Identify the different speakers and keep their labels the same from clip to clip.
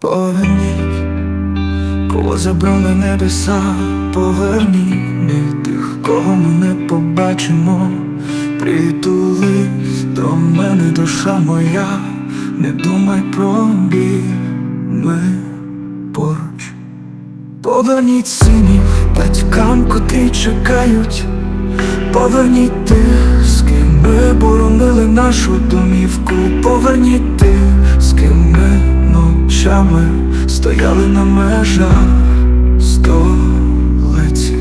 Speaker 1: Поверніть, кого забрали небеса, поверніть тих, кого ми не побачимо. Притулись до мене, душа моя, не думай про біль, ми поруч. Поверніть синів батькам, котрі чекають. Поверніть тих, з ким ми боронили нашу домівку. Поверніть тих, ночами стояли на межах столиці.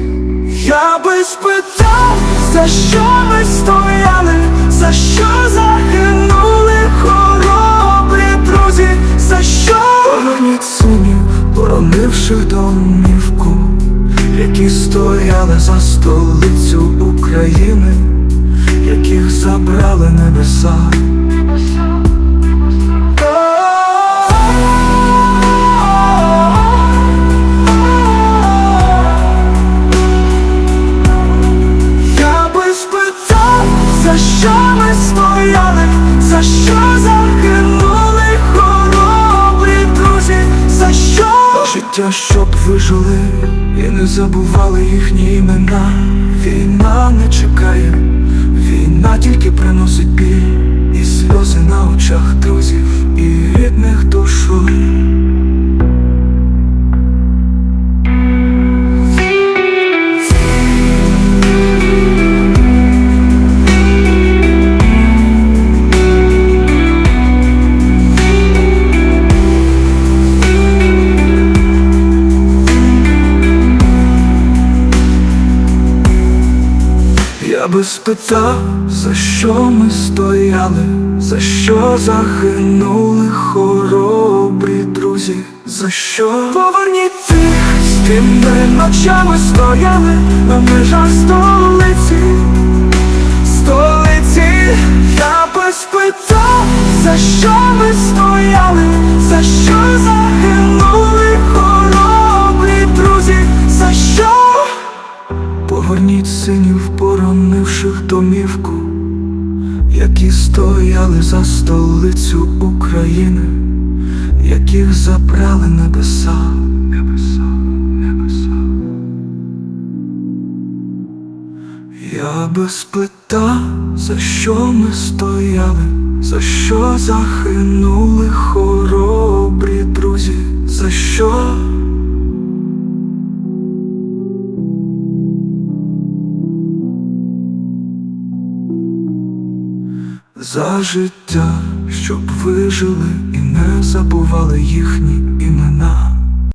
Speaker 1: Я би спитав, за що ми стояли, за що загинули хоробрі друзі, за що поверніть синів, боронивших домівку які стояли за столицю України, яких забрали небеса. Стояли, за що загинули хоробрі друзі, за що? Щоб вижили і не забували їхні імена. Війна не чекає, війна тільки приносить би спитав, за що ми стояли, за що загинули хоробрі друзі, за що? Поверніть тих, з ким ми ночами стояли на межах столиці, столиці, я би спитав, за що ми стояли, за що загинули синів, боронивших домівку, які стояли за столицю України, яких забрали небеса, небеса, небеса. Я би спитав, за що ми стояли, за що загинули хоробрі за життя, щоб вижили і не забували їхні імена.